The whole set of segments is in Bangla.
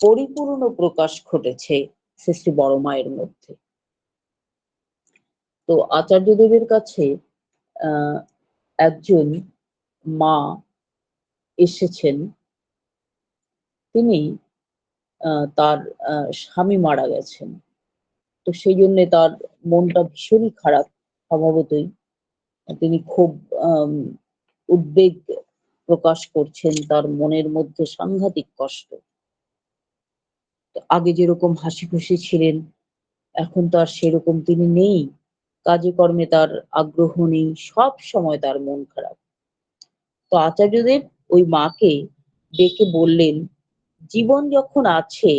পরিপূর্ণ প্রকাশ ঘটেছে শ্রী বড় মায়ের মধ্যে। তো আচার্যদেবের কাছে, আহ, একজন মা এসেছেন। তিনি তার স্বামী মারা গেছেন। তো সেই জন্যে তার মনটা ভীষণই খারাপ স্বভাবতই। তিনি খুব উদ্বেগ প্রকাশ করছেন, তার মনের মধ্যে সাংঘাতিক কষ্ট। আগে যেরকম হাসি খুশি ছিলেন, এখন তো আর সেরকম তিনি নেই। কাজে কর্মে তার আগ্রহ নেই, সব সময় তার মন খারাপ। তো আচার্যদেব ওই মাকে ডেকে বললেন, জীবন যখন আছে,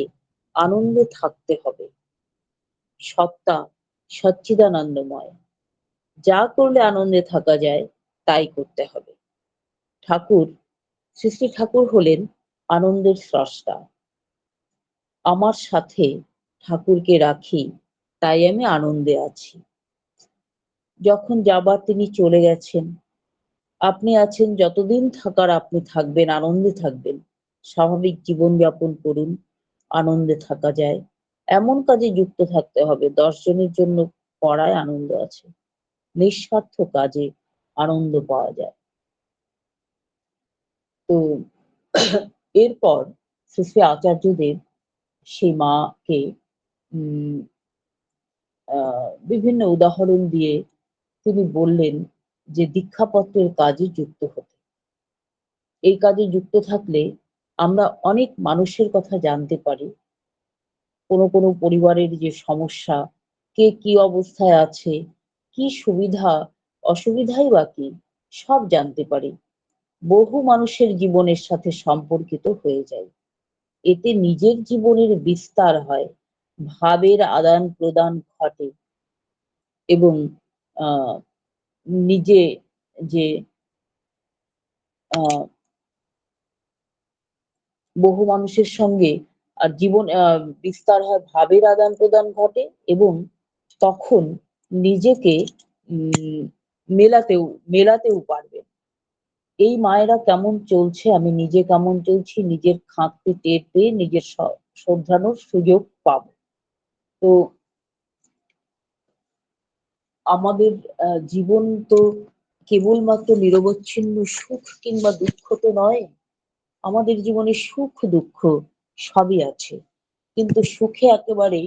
আনন্দে থাকতে হবে। সত্তা সচ্চিদানন্দময়। যা করলে আনন্দে থাকা যায়, তাই করতে হবে। ঠাকুর শ্রী শ্রী ঠাকুর হলেন আনন্দের স্রষ্টা। আমার সাথে ঠাকুরকে রাখি, তাই আমি আনন্দে আছি। যখন যাবার তিনি চলে গেছেন, আপনি আছেন, যতদিন থাকার আপনি থাকবেন, আনন্দে থাকবেন। স্বাভাবিক জীবনযাপন করুন, আনন্দে থাকা যায়। এমন কাজে যুক্ত থাকতে হবে দর্শনের জন্য পড়ায় আনন্দ আছে। নিঃস্বার্থ কাজে আনন্দ পাওয়া যায়। তো এরপর শ্রী শ্রী আচার্যদেব সেই মাকে বিভিন্ন উদাহরণ দিয়ে তিনি বললেন যে দীক্ষাপত্রের কাজে যুক্ত হতে। এই কাজে যুক্ত থাকলে আমরা অনেক মানুষের কথা জানতে পারি। কোনো কোনো পরিবারের যে সমস্যা, কে কি অবস্থায় আছে, কি সুবিধা, অসুবিধাই বা কি, সব জানতে পারি। বহু মানুষের জীবনের সাথে সম্পর্কিত হয়ে যায়। এতে নিজের জীবনের বিস্তার হয়, ভাবের আদান প্রদান ঘটে এবং নিজে যে বহু মানুষের সঙ্গে, আর জীবন বিস্তার হয়, ভাবের আদান প্রদান ঘটে এবং তখন নিজেকে মেলাতেও মেলাতেও পারবে। এই মায়েরা কেমন চলছে? আমি নিজে কেমন চলছি? নিজের খাঁকতে টের পেয়ে নিজের শ্রদ্ধানোর সুযোগ পাব। তো আমাদের জীবন তো কেবলমাত্র নিরবচ্ছিন্ন সুখ কিংবা দুঃখ তো নয়। আমাদের জীবনে সুখ, দুঃখ সবই আছে। কিন্তু সুখে একেবারে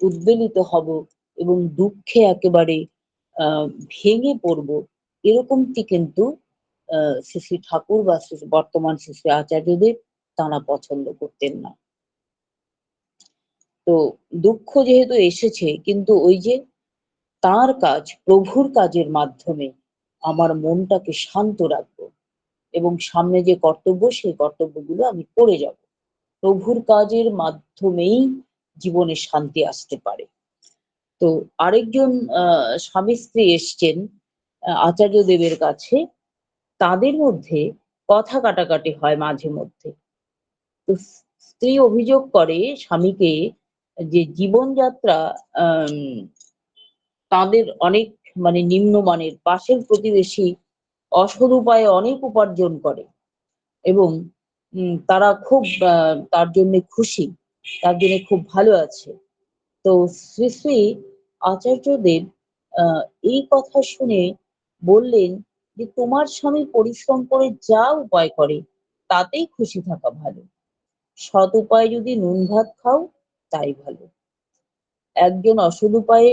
উদ্বেলিত হব এবং দুঃখে একেবারে আহ ভেঙে পড়ব, এরকমটি কিন্তু শ্রী শ্রী ঠাকুর বা বর্তমান শ্রী শ্রী আচার্যদেব তারা পছন্দ করতেন না। তো দুঃখ যেহেতু এসেছে, কিন্তু ওই যে তার কাজ, প্রভুর কাজের মাধ্যমে আমার মনটাকে শান্ত রাখব এবং সামনে যে কর্তব্য, সেই কর্তব্যগুলো আমি করে যাব। প্রভুর কাজের মাধ্যমেই জীবনে শান্তি আসতে পারে। তো আরেকজন স্বামী স্ত্রী এসছেন আচার্য দেবের কাছে। তাদের মধ্যে কথা কাটাকাটি হয় মাঝে মধ্যে। তো স্ত্রী অভিযোগ করে স্বামীকে যে জীবনযাত্রা তাদের অনেক মানে নিম্নমানের, পাশের প্রতিবেশী অসৎ উপায়ে অনেক উপার্জন করে এবং তারা খুব তার জন্য খুশি, তার জন্য খুব ভালো আছে। তো শ্রী শ্রী আচার্যদেব এই কথা শুনে বললেন যে তোমার স্বামী পরিশ্রম করে যা উপায় করে, তাতেই খুশি থাকা ভালো। সৎ উপায়ে যদি নুন ভাত খাও, তাই ভালো। একজন অসৎ উপায়ে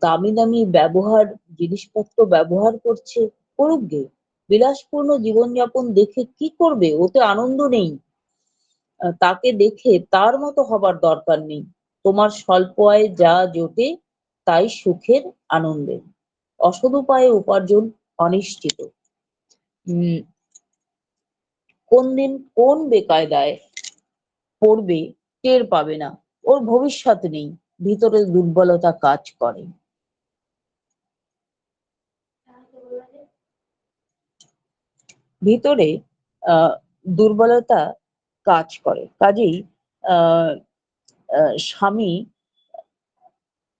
দামি দামি ব্যবহার, জিনিসপত্র ব্যবহার করছে, করুক গে। বিলাসপূর্ণ জীবনযাপন দেখে কি করবে? ওতে আনন্দ নেই। তাকে দেখে তার মতো হবার দরকার নেই। তোমার স্বল্প আয়ে যা জোটে, তাই সুখের আনন্দের। অসদ উপায়ে উপার্জন অনিশ্চিত। কোন দিন কোন বেকায়দায় পড়বে টের পাবে না। ওর ভবিষ্যৎ নেই, ভিতরে দুর্বলতা কাজ করে। ভিতরে দুর্বলতা কাজ করে। কাজেই স্বামী,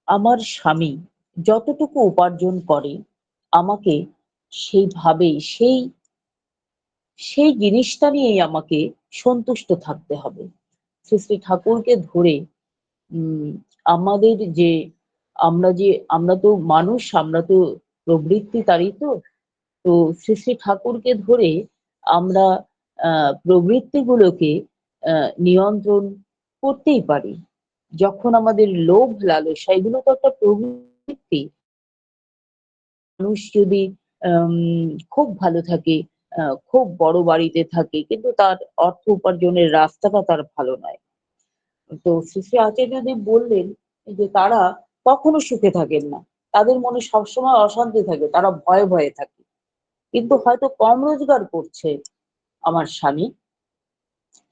আমার স্বামী যতটুকু উপার্জন করে, আমাকে সেইভাবে সেই সেই জিনিসটা নিয়েই আমাকে সন্তুষ্ট থাকতে হবে শ্রী, শ্রী ঠাকুরকে ধরে আমাদের যে আমরা যে আমরা তো মানুষ, আমরা তো প্রবৃত্তি তারই তো তো শ্রী, শ্রী ঠাকুরকে ধরে আমরা প্রবৃত্তিগুলোকে নিয়ন্ত্রণ করতেই পারি। যখন আমাদের লোভ লালসা এগুলো তো একটা প্রবৃত্তি। মানুষ যদি খুব ভালো থাকে, খুব বড় বাড়িতে থাকে কিন্তু তার অর্থ উপার্জনের রাস্তাটা তার ভালো নয়। তো শ্রী, আচার্যদেব বললেন যে তারা কখনো সুখে থাকেন না। তাদের মনে সবসময় অশান্তি থাকে। তারা ভয়ে, ভয়ে থাকে। কিন্তু হয়তো কম রোজগার করছে আমার স্বামী।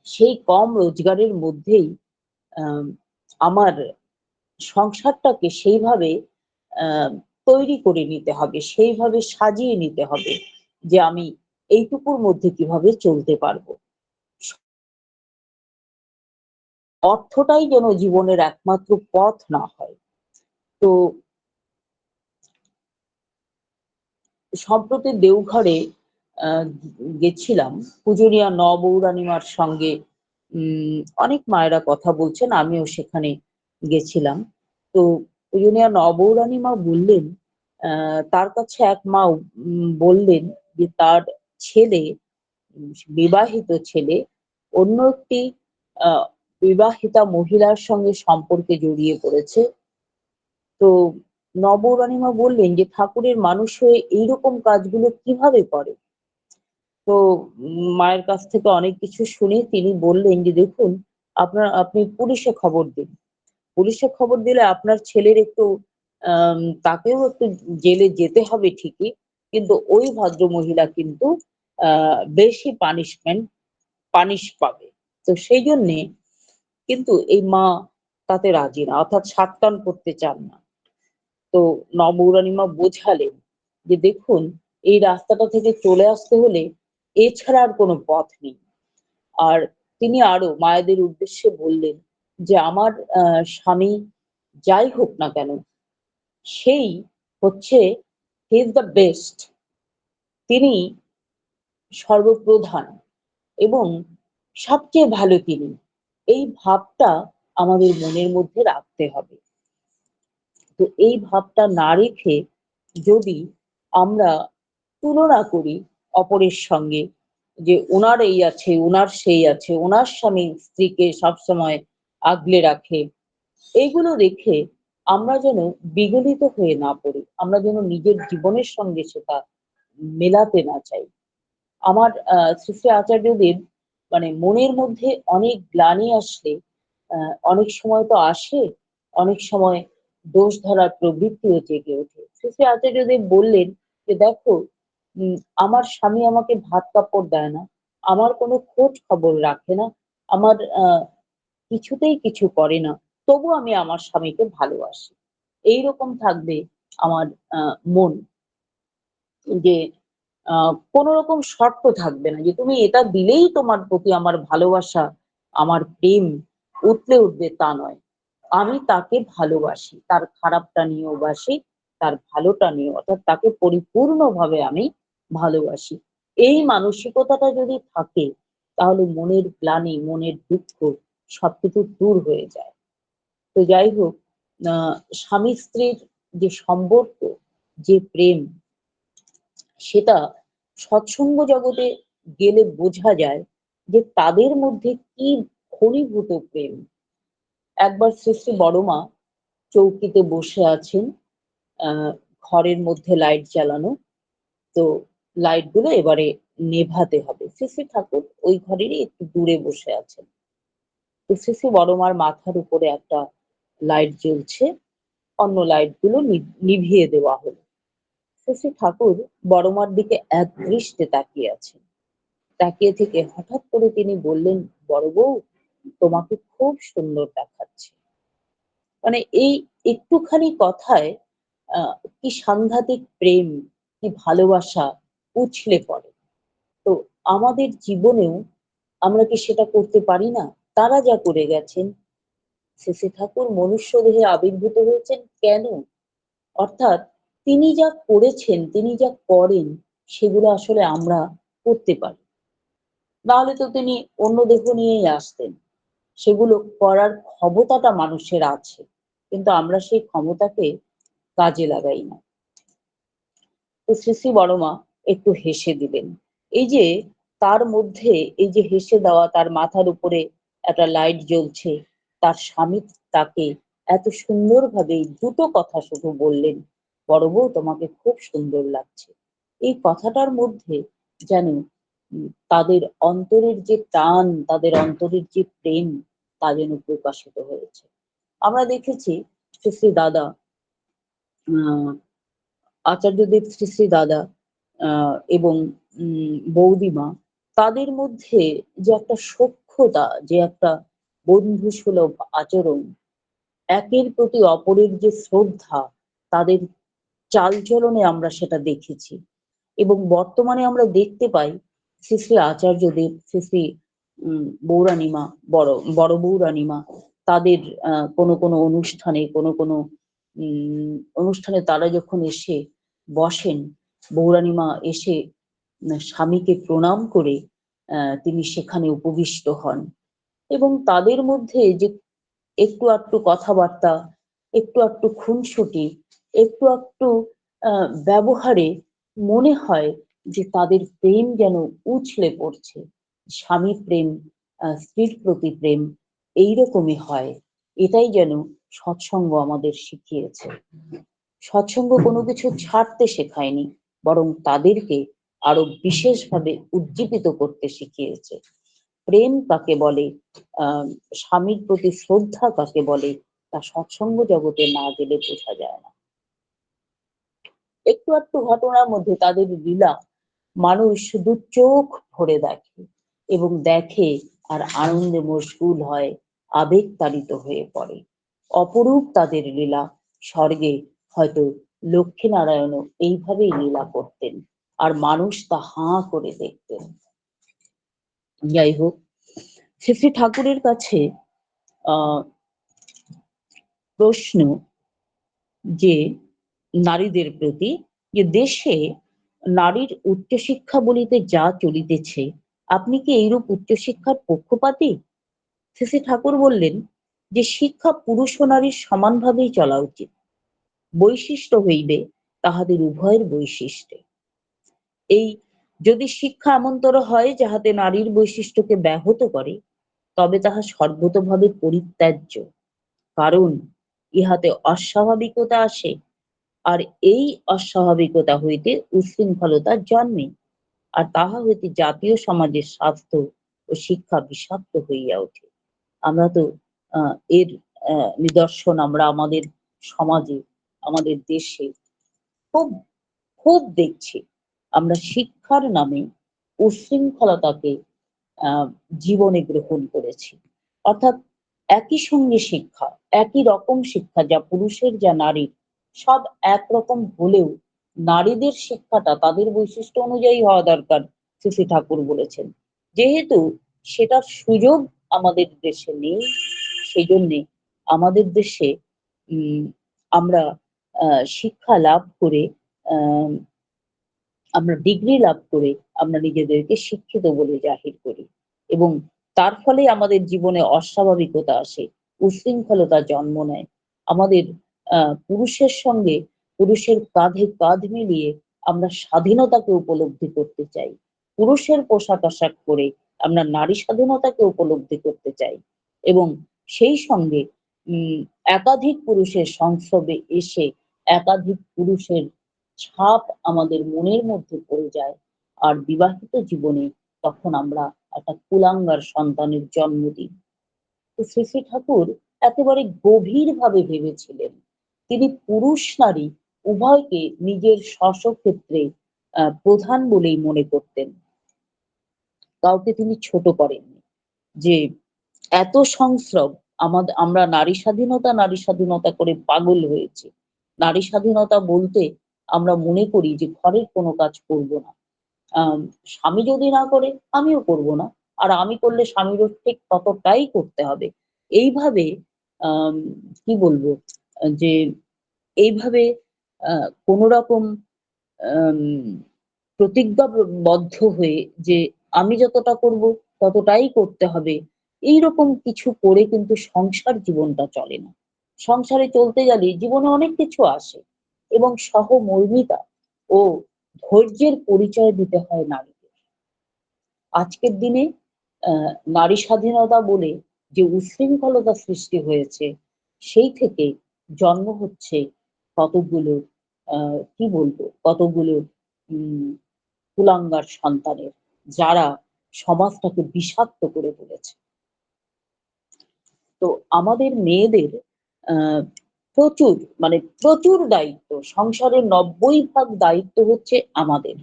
সেই কম রোজগারের মধ্যেই আমার সংসারটাকে সেইভাবে তৈরি করে নিতে হবে, সেইভাবে সাজিয়ে নিতে হবে যে আমি এইটুকুর মধ্যে কীভাবে চলতে পারব। অর্থটাই যেন জীবনের একমাত্র পথ না হয়। তো সম্প্রতি দেওঘরে গেছিলাম। পূজনীয়া নবৌরানিমার সঙ্গে অনেক মায়েরা কথা বলছেন, আমিও সেখানে গেছিলাম। তো পূজনীয়া নবৌরানিমা বললেন, তার কাছে এক মা বললেন যে তার ছেলে, বিবাহিত ছেলে অন্য একটি বিবাহিতা মহিলার সঙ্গে সম্পর্কে জড়িয়ে পড়েছে। তো নবরানিমা বললেন যে, "ঠাকুরের মানুষ হয়ে এইরকম কাজগুলো কীভাবে করে?" তো মায়ের কাছ থেকে অনেক কিছু শুনে তিনি বললেন যে, "দেখুন, আপনার আপনি পুলিশে খবর দিন। পুলিশে খবর দিলে আপনার ছেলের একটু তাকেও একটু জেলে যেতে হবে ঠিকই। কিন্তু ওই ভদ্রমহিলা কিন্তু আ বেশি পানিশমেন্ট পানিশ পাবে।" তো সেই জন্যে কিন্তু এই মা তাতে রাজি না। অর্থাৎ সাবধান করতে চান না। তো নবৌরানিমা বোঝালেন যে, "দেখুন, এই রাস্তাটা থেকে চলে আসতে হলে এছাড়া আর কোনো পথ নেই।" আর তিনি আরও মায়েদের উদ্দেশ্যে বললেন যে, "আমার স্বামী যাই হোক না কেন, সেই হচ্ছে হি ইস দ্যা বেস্ট। তিনি সর্বপ্রধান এবং সবচেয়ে ভালো তিনি।" এই ভাবটা আমাদের মনের মধ্যে রাখতে হবে। তো এই ভাবটা না রেখে যদি আমরা তুলনা করি অপরের সঙ্গে যে ওনার এই আছে, ওনার সেই আছে, ওনার স্বামী স্ত্রীকে সবসময় আগলে রাখে। এইগুলো দেখে আমরা যেন বিগলিত হয়ে না পড়ি। আমরা যেন নিজের জীবনের সঙ্গে সেটা মেলাতে না চাই। আমার শ্রী, আচার্যদেব মানে মনের মধ্যে অনেক গ্লানি আসলে অনেক সময় তো আসে, অনেক সময় দোষ ধরার প্রবৃত্তিও জেগে ওঠে। শ্রী, আচার্যদেব বললেন যে, "দেখো, আমার স্বামী আমাকে ভাত কাপড় দেয় না। আমার কোনো খোঁজ খবর রাখে না। আমার কিছুতেই কিছু করে না। তবু আমি আমার স্বামীকে ভালোবাসি।" এইরকম থাকবে আমার মন। যে কোন রকম শর্ত থাকবে না যে তুমি এটা দিলেই তোমার প্রতি আমার ভালোবাসা, আমার প্রেম উতলে উঠবে তা নয়। আমি তাকে ভালোবাসি। তার খারাপটা নিয়েও বাসি, তার ভালোটা নিয়েও। অর্থাৎ তাকে পরিপূর্ণভাবে আমি ভালোবাসি। এই মানসিকতাটা যদি থাকে তাহলে মনের গ্লানি, মনের দুঃখ সবকিছু দূর হয়ে যায়। তো যাই হোক, আ স্বামী-স্ত্রীর যে সম্পর্ক, যে প্রেম সেটা সৎসঙ্গ জগতে গেলে বোঝা যায় যে তাদের মধ্যে কি ঘনীভূত প্রেম। একবার শ্রী, বড়মা চৌকিতে বসে আছেন। ঘরের মধ্যে লাইট জ্বালানো। তো লাইটগুলো এবারে নেভাতে হবে। শ্রী, ঠাকুর ওই ঘরেরই একটু দূরে বসে আছেন। তো শ্রী বড়মার মাথার উপরে একটা লাইট জ্বলছে। অন্য লাইটগুলো নি নিভিয়ে দেওয়া হলো। শ্রী ঠাকুর বড়মার দিকে এক একদৃষ্টে তাকিয়ে আছেন। তাকিয়ে থেকে হঠাৎ করে তিনি বললেন, "বড় বউ, তোমাকে খুব সুন্দর দেখাচ্ছে।" মানে এই একটুখানি কথায় কি সাংঘাতিক প্রেম, কি ভালোবাসা উছলে পড়ে। তো আমাদের জীবনেও আমরা কি সেটা করতে পারি না? তারা যা করে গেছেন, শ্রী, ঠাকুর মনুষ্য দেহে আবির্ভূত হয়েছেন কেন? অর্থাৎ তিনি যা করেছেন, তিনি যা করেন সেগুলো আসলে আমরা করতে পারি। নাহলে তো তিনি অন্য দেহ নিয়েই আসতেন। সেগুলো করার ক্ষমতাটা মানুষের আছে কিন্তু আমরা সেই ক্ষমতাকে কাজে লাগাই না তো শ্রী শ্রী বড়মা একটু হেসে দিলেন এই যে তার মধ্যে এই যে হেসে দেওয়া তার মাথার উপরে একটা লাইট জ্বলছে তার স্বামী তাকে এত সুন্দরভাবে দুটো কথা শুধু বললেন, বড় বউ তোমাকে খুব সুন্দর লাগছে। এই কথাটার মধ্যে যেন তাদের অন্তরের যে টান, তাদের অন্তরের যে প্রেম, তা যেন প্রকাশিত হয়েছে। আমরা দেখেছি শ্রী শ্রী দাদা আচার্যদেব শ্রী শ্রী দাদা এবং বৌদিমা, তাদের মধ্যে যে একটা সক্ষতা যে একটা বন্ধু সুলভ আচরণ, একের প্রতি অপরের যে শ্রদ্ধা, তাদের চালচলনে আমরা সেটা দেখেছি। এবং বর্তমানে আমরা দেখতে পাই শ্রী শ্রী আচার্যদেব, শ্রী শ্রী বৌরানিমা বড় বড় বৌরানিমা তাদের কোনো কোনো অনুষ্ঠানে, কোনো কোনো অনুষ্ঠানে তারা যখন এসে বসেন বৌরানিমা এসে স্বামীকে প্রণাম করে তিনি সেখানে উপবিষ্ট হন। এবং তাদের মধ্যে যে একটু একটু কথাবার্তা, একটু একটু খুনসুটি, একটু আহ ব্যবহারে মনে হয় যে তাদের প্রেম যেন উছলে পড়ছে। স্বামী প্রেম স্ত্রীর প্রতি প্রেম এইরকমই হয়। এটাই যেন সৎসঙ্গ আমাদের শিখিয়েছে। সৎসঙ্গ কোনো কিছু ছাড়তে শেখায়নি, বরং তাদেরকে আরও বিশেষভাবে উজ্জীবিত করতে শিখিয়েছে। প্রেম কাকে বলে? স্বামীর প্রতি শ্রদ্ধা কাকে বলে? তা সৎসঙ্গ জগতে না গেলে বোঝা যায় না। একটু একটু ঘটনার মধ্যে তাদের লীলা। মানুষ শুধু চোখ ভরে দেখে এবং দেখে আর আনন্দে মশগুল হয় আবেগ তাড়িত হয়ে পড়ে। অপরূপ তাদের লীলা। স্বর্গে হয়তো লক্ষ্মীনারায়ণও এইভাবেই লীলা করতেন। আর মানুষ তা হাঁ করে দেখতেন। যাই হোক শ্রী শ্রী ঠাকুরের কাছে প্রশ্ন যে নারীদের প্রতি যে দেশে নারীর উচ্চশিক্ষা বলিতে যা চলিতেছে, আপনি কি এইরূপ উচ্চশিক্ষার পক্ষপাতী? শ্রী ঠাকুর বললেন যে শিক্ষা পুরুষ ও নারীর সমানভাবেই চলা উচিত। বৈশিষ্ট্য হইবে তাহাদের উভয়ের বৈশিষ্ট্যে। এই যদি শিক্ষা এমনতর হয় যাহাতে নারীর বৈশিষ্ট্যকে ব্যাহত করে, তবে তাহা সর্বতভাবে পরিত্যাজ্য। কারণ ইহাতে অস্বাভাবিকতা আসে, আর এই অস্বাভাবিকতা হইতে উশৃঙ্খলতা জন্মে, আর তাহা হইতে জাতীয় সমাজের স্বাস্থ্য ও শিক্ষা বিষাক্ত হইয়া ওঠে। আমরা তো এর নিদর্শন আমরা আমাদের সমাজে, আমাদের দেশে খুব খুব দেখছি। আমরা শিক্ষার নামে উশৃঙ্খলতাকে জীবনে গ্রহণ করেছি। অর্থাৎ একই সঙ্গে শিক্ষা, একই রকম শিক্ষা যা পুরুষের যা নারীর, সব একরকম হলেও নারীদের শিক্ষাটা তাদের বৈশিষ্ট্য অনুযায়ী হওয়া দরকার শ্রী ঠাকুর বলেছেন। যেহেতু সেটার সুযোগ আমাদের দেশে নেই সেই জন্যে আমাদের দেশে আমরা শিক্ষা লাভ করে, আহ আমরা ডিগ্রি লাভ করে আমরা নিজেদেরকে শিক্ষিত বলে জাহির করি। এবং তার ফলে আমাদের জীবনে অস্বাভাবিকতা আসে, উশৃঙ্খলতা জন্ম নেয়। আমাদের পুরুষের সঙ্গে পুরুষের কাঁধে কাঁধ মিলিয়ে আমরা স্বাধীনতাকে উপলব্ধি করতে চাই। পুরুষের পোশাক আশাক করে আমরা নারী স্বাধীনতাকে উপলব্ধি করতে চাই। এবং সেই সঙ্গে একাধিক পুরুষের সংসবে এসে একাধিক পুরুষের ছাপ আমাদের মনের মধ্যে পড়ে যায়। আর বিবাহিত জীবনে তখন আমরা একটা কুলাঙ্গার সন্তানের জন্ম দিই তো শ্রী ঠাকুর একেবারে গভীর ভাবে ভেবেছিলেন, তিনি পুরুষ নারী উভয়কে নিজের স্বস্বক্ষেত্রে প্রধান বলেই মনে করতেন। কাউকে তিনি ছোট করেননি। যে এত সংস্রব আমাদের আমরা নারী স্বাধীনতা নারী স্বাধীনতা করে পাগল হয়েছি। নারী স্বাধীনতা বলতে আমরা মনে করি যে ঘরের কোনো কাজ করব না। স্বামী যদি না করে, আমিও করব না। আর আমি করলে স্বামীরও ঠিক ততটাই করতে হবে। এইভাবে কি বলব, যে এইভাবে কোনো রকম প্রতিজ্ঞাবদ্ধ হয়ে যে আমি যতটা করব, ততটাই করতে হবে, এইরকম কিছু করে কিন্তু সংসার জীবনটা চলে না। সংসারে চলতে গেলে জীবনে অনেক কিছু আসে। এবং সহমর্মিতা ও ধৈর্যের পরিচয় দিতে হয় নারীকে আজকের দিনে নারী স্বাধীনতা বলে যে উশৃঙ্খলতা সৃষ্টি হয়েছে, সেই থেকে জন্ম হচ্ছে কতগুলো কি বলব? কতগুলো কুলাঙ্গার সন্তানের, যারা সমাজটাকে বিষাক্ত করে তুলেছে। তো আমাদের মেয়েদের প্রচুর মানে প্রচুর দায়িত্ব। সংসারের নব্বই ভাগ দায়িত্ব হচ্ছে আমাদের।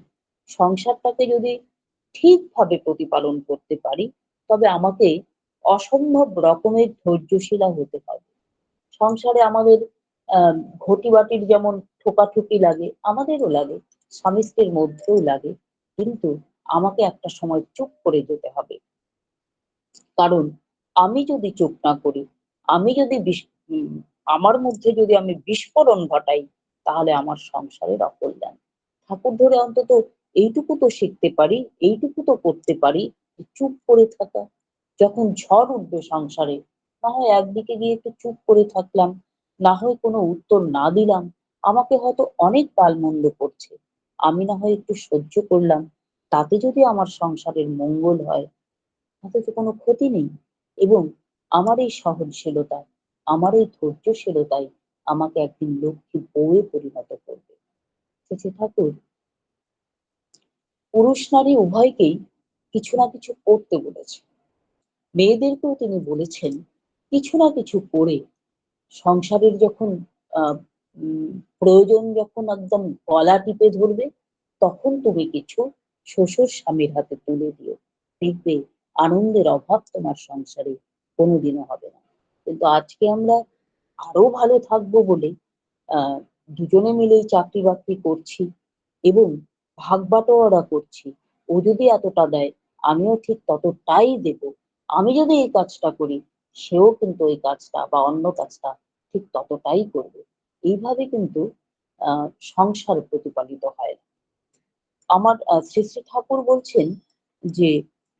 সংসারটাকে যদি ঠিকভাবে প্রতিপালন করতে পারি, তবে আমাকে অসম্ভব রকমের ধৈর্যশীলা হতে হবে। সংসারে আমাদের ঘটি বাটির যেমন ঠোকাঠুকি লাগে, আমাদেরও লাগে স্বামী মধ্যেও লাগে, কিন্তু আমাকে একটা সময় চুপ করে যেতে হবে। কারণ আমি যদি চুপ না করি, আমি যদি আমার মধ্যে যদি আমি বিস্ফোরণ ঘটাই, তাহলে আমার সংসারের অকল্যাণ। ঠাকুর ধরে অন্তত এইটুকু তো শিখতে পারি, এইটুকু তো করতে পারি চুপ করে থাকা। যখন ঝড় উঠবে সংসারে, না হয় একদিকে গিয়ে একটু চুপ করে থাকলাম, না হয় কোনো উত্তর না দিলাম, আমাকে হয়তো অনেক মন্দ করছে। আমি না হয় একটু সহ্য করলাম, তাতে যদি আমার সংসারের মঙ্গল হয়, তাতে তো কোনো ক্ষতি নেই। এবং আমার এই সহনশীলতা আমার এই ধৈর্যশীলতাই আমাকে একদিন লক্ষ্মী বউয়ে পরিণত করবে। শ্রী ঠাকুর, পুরুষ নারী উভয়কেই কিছু না কিছু করতে বলেছে। মেয়েদেরকেও তিনি বলেছেন, কিছু না কিছু করে সংসারের যখন প্রয়োজন যখন একদম গলা টিপে ধরবে, তখন তুমি কিছু শ্বশুর স্বামীর হাতে তুলে দিও। দেখবে আনন্দের অভাব তোমার সংসারে কোনোদিনও হবে না। কিন্তু আজকে আমরা আরও ভালো থাকব বলে দুজনে মিলেই চাকরি বাকরি করছি এবং ভাগ বাটোয়ারা করছি। ও যদি এতটা দেয়, আমিও ঠিক ততটাই দেব। আমি যদি এই কাজটা করি, সেও কিন্তু ওই কাজটা বা অন্য কাজটা ঠিক ততটাই করবে। এইভাবে কিন্তু সংসার প্রতিপালিত হয়। আমার শ্রী শ্রী ঠাকুর বলছেন যে,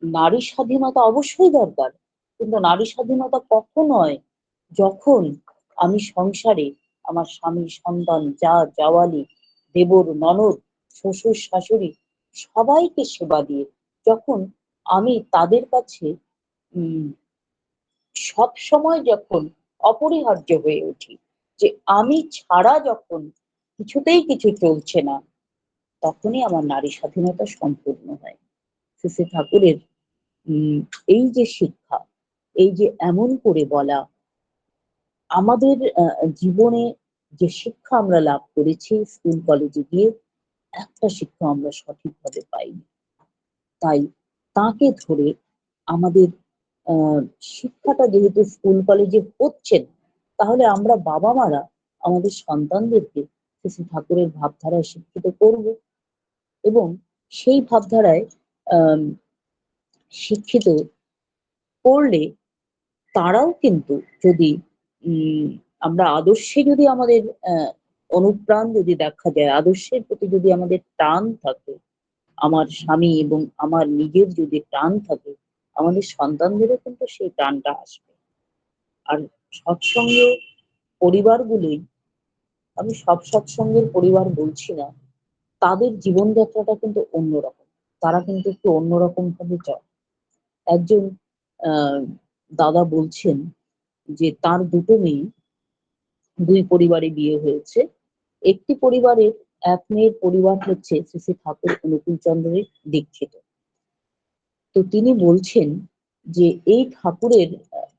নারী স্বাধীনতা অবশ্যই দরকার। কিন্তু নারী স্বাধীনতা কখন হয় যখন আমি সংসারে আমার স্বামী, সন্তান, যা জাওয়ালি, দেবর, ননদ, শ্বশুর, শাশুড়ি সবাইকে সেবা দিয়ে যখন আমি তাদের কাছে সব সময় যখন অপরিহার্য হয়ে উঠি যে আমি ছাড়া যখন কিছুতেই কিছু চলছে না, তখনই আমার নারী স্বাধীনতা সম্পূর্ণ হয়। শ্রী ঠাকুরের এই যে শিক্ষা এই যে এমন করে বলা, আমাদের জীবনে যে শিক্ষা আমরা লাভ করেছি স্কুল কলেজে গিয়ে, একটা শিক্ষা আমরা সঠিকভাবে পাইনি। তাই তাকে ধরে আমাদের শিক্ষাটা যেহেতু স্কুল কলেজে হচ্ছেন তাহলে আমরা বাবা মারা আমাদের সন্তানদেরকে শ্রী ঠাকুরের ভাবধারায় শিক্ষিত করব এবং সেই ভাবধারায় শিক্ষিত করলে তারাও কিন্তু যদি আমরা আদর্শে যদি আমাদের অনুপ্রাণ যদি দেখা যায়, আদর্শের প্রতি যদি আমাদের টান থাকে, আমার স্বামী এবং আমার নিজের যদি টান থাকে, আমাদের সন্তানদেরও কিন্তু সেই টানটা আসবে। আর সৎসঙ্গে পরিবারগুলোই, আমি সব সৎসঙ্গের পরিবার বলছি না, তাদের জীবনযাত্রাটা কিন্তু অন্যরকম। তারা কিন্তু একটু অন্যরকম ভাবে চলে। একজন, আহ দাদা বলছেন যে তার দুটো মেয়ে, দুই পরিবারে বিয়ে হয়েছে। একটি পরিবারের এক মেয়ের পরিবার হচ্ছে শ্রী ঠাকুর অনুকূল চন্দ্রের দীক্ষিত। তো তিনি বলছেন যে এই ঠাকুরের,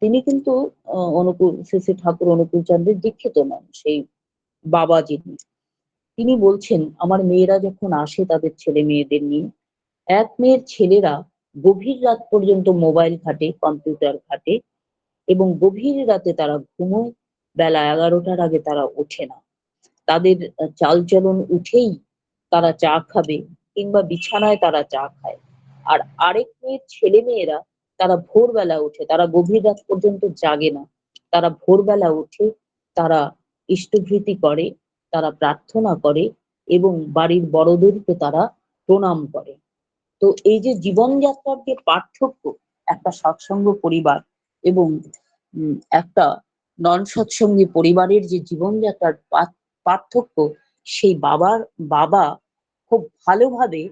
তিনি কিন্তু অনুকূল, শ্রী ঠাকুর অনুকূল চন্দ্রের দীক্ষিত নন, সেই বাবা যিনি। তিনি বলছেন, আমার মেয়েরা যখন আসে তাদের ছেলে মেয়েদের নিয়ে, এক মেয়ের ছেলেরা গভীর রাত পর্যন্ত মোবাইল ঘাটে কম্পিউটার ঘাটে এবং গভীর রাতে তারা ঘুমোয়। বেলা এগারোটার আগে তারা ওঠে না। তাদের চালচলন উঠেই তারা চা খাবে কিংবা বিছানায় তারা চা খায়। আর আরেক মেয়ের ছেলে মেয়েরা তারা ভোরবেলা উঠে তারা গভীর রাত পর্যন্ত জাগে না। তারা ভোরবেলা উঠে তারা ইষ্টভৃতি করে, তারা প্রার্থনা করে এবং বাড়ির বড়দেরকে তারা প্রণাম করে। তো এই যে জীবনযাত্রার যে পার্থক্য, একটা সৎসঙ্গ পরিবার এবং একটা নন সৎসঙ্গী পরিবারের যে জীবনযাত্রার পার্থক্য, সেই বাবার বাবা খুব ভালোভাবে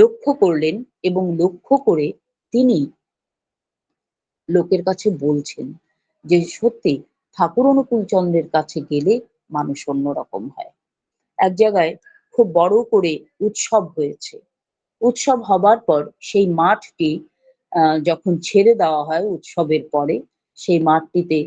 লক্ষ্য করলেন এবং লক্ষ্য করে তিনি লোকের কাছে বলছেন যে, সত্যি ঠাকুর অনুকূল চন্দ্রের কাছে গেলে মানুষ অন্যরকম হয়। এক জায়গায় খুব বড় করে উৎসব হয়েছে। উৎসব হবার পর সেই মাঠটি যখন ছেড়ে দেওয়া হয় উৎসবের পরে, সেই মাঠটিতে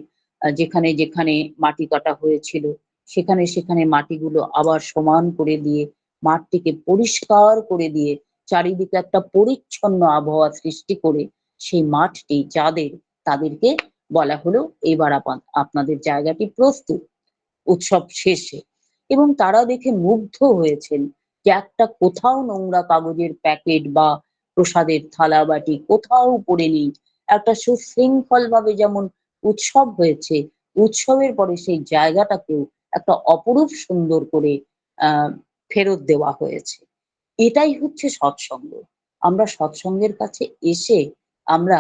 যেখানে, যেখানে মাটি কাটা হয়েছিল সেখানে, সেখানে মাটিগুলো আবার সমান করে দিয়ে মাঠটিকে পরিষ্কার করে দিয়ে চারিদিকে একটা পরিচ্ছন্ন আবহাওয়া সৃষ্টি করে সেই মাঠটি যাদের তাদেরকে বলা হলো এবার আপা আপনাদের জায়গাটি প্রস্তুত। উৎসব শেষে। এবং তারা দেখে মুগ্ধ হয়েছেন। যে একটা কোথাও নোংরা কাগজের প্যাকেট বা প্রসাদের থালা-বাটি কোথাও পড়ে নেই। একটা সুশৃঙ্খলভাবে যেমন উৎসব হয়েছে, উৎসবের পরে সেই জায়গাটাকেও একটা অপরূপ সুন্দর করে ফেরত দেওয়া হয়েছে। এটাই হচ্ছে সৎসঙ্গ। আমরা সৎসঙ্গের কাছে এসে আমরা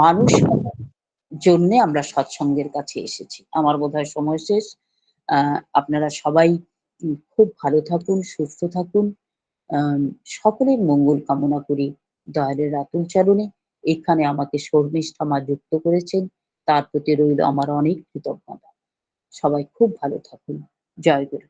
মানুষ জন্যে আমরা সৎসঙ্গের কাছে এসেছি। আমার বোধহয় সময় শেষ। আপনারা সবাই খুব ভালো থাকুন, সুস্থ থাকুন। সকলের মঙ্গল কামনা করি দয়ালের আতুল চরণে। এখানে আমাকে শর্মিষ্ঠা মা যুক্ত করেছেন। তার প্রতি রইল আমার অনেক কৃতজ্ঞতা। সবাই খুব ভালো থাকুন। জয় গুরু।